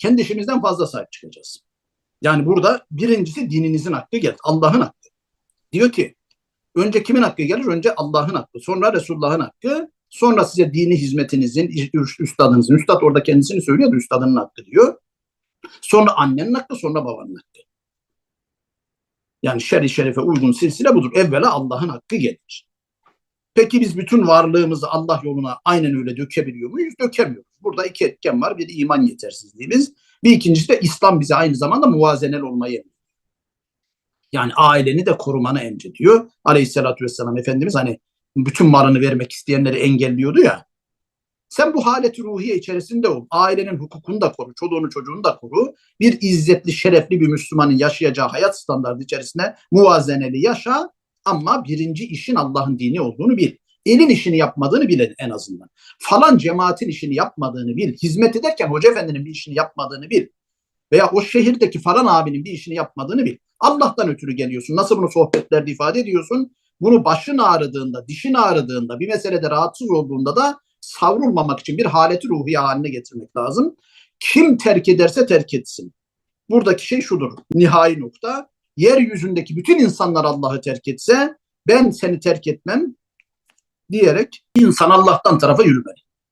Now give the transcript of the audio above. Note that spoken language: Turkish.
kendi işimizden fazla sahip çıkacağız. Yani burada birincisi dininizin hakkı gelir. Allah'ın hakkı. Diyor ki önce kimin hakkı gelir? Önce Allah'ın hakkı. Sonra Resulullah'ın hakkı. Sonra size dini hizmetinizin, üst- üstadınızın. Üstad orada kendisini söylüyor da üstadının hakkı diyor. Sonra annenin hakkı, sonra babanın hakkı. Yani şer-i şerife uygun silsile budur. Evvela Allah'ın hakkı gelir. Peki biz bütün varlığımızı Allah yoluna aynen öyle dökebiliyor muyuz? Dökemiyoruz. Burada iki etken var. Bir iman yetersizliğimiz. Bir ikincisi de İslam bize aynı zamanda muvazenel olmayı. Yani aileni de korumanı emrediyor. Aleyhissalatü vesselam Efendimiz hani bütün malını vermek isteyenleri engelliyordu ya. Sen bu haleti ruhiye içerisinde ol. Ailenin hukukunu da koru, çoluğunu çocuğunu da koru. Bir izzetli, şerefli bir Müslümanın yaşayacağı hayat standartı içerisinde muvazeneli yaşa ama birinci işin Allah'ın dini olduğunu bil. Elin işini yapmadığını bil en azından. Falan cemaatin işini yapmadığını bil. Hizmet ederken hoca efendinin bir işini yapmadığını bil. Veya o şehirdeki falan abinin bir işini yapmadığını bil. Allah'tan ötürü geliyorsun. Nasıl bunu sohbetlerde ifade ediyorsun? Bunu başın ağrıdığında, dişin ağrıdığında, bir meselede rahatsız olduğunda da savrulmamak için bir haleti ruhiye haline getirmek lazım. Kim terk ederse terk etsin. Buradaki şey şudur. Nihai nokta. Yeryüzündeki bütün insanlar Allah'ı terk etse ben seni terk etmem diyerek insan Allah'tan tarafa yürümeli.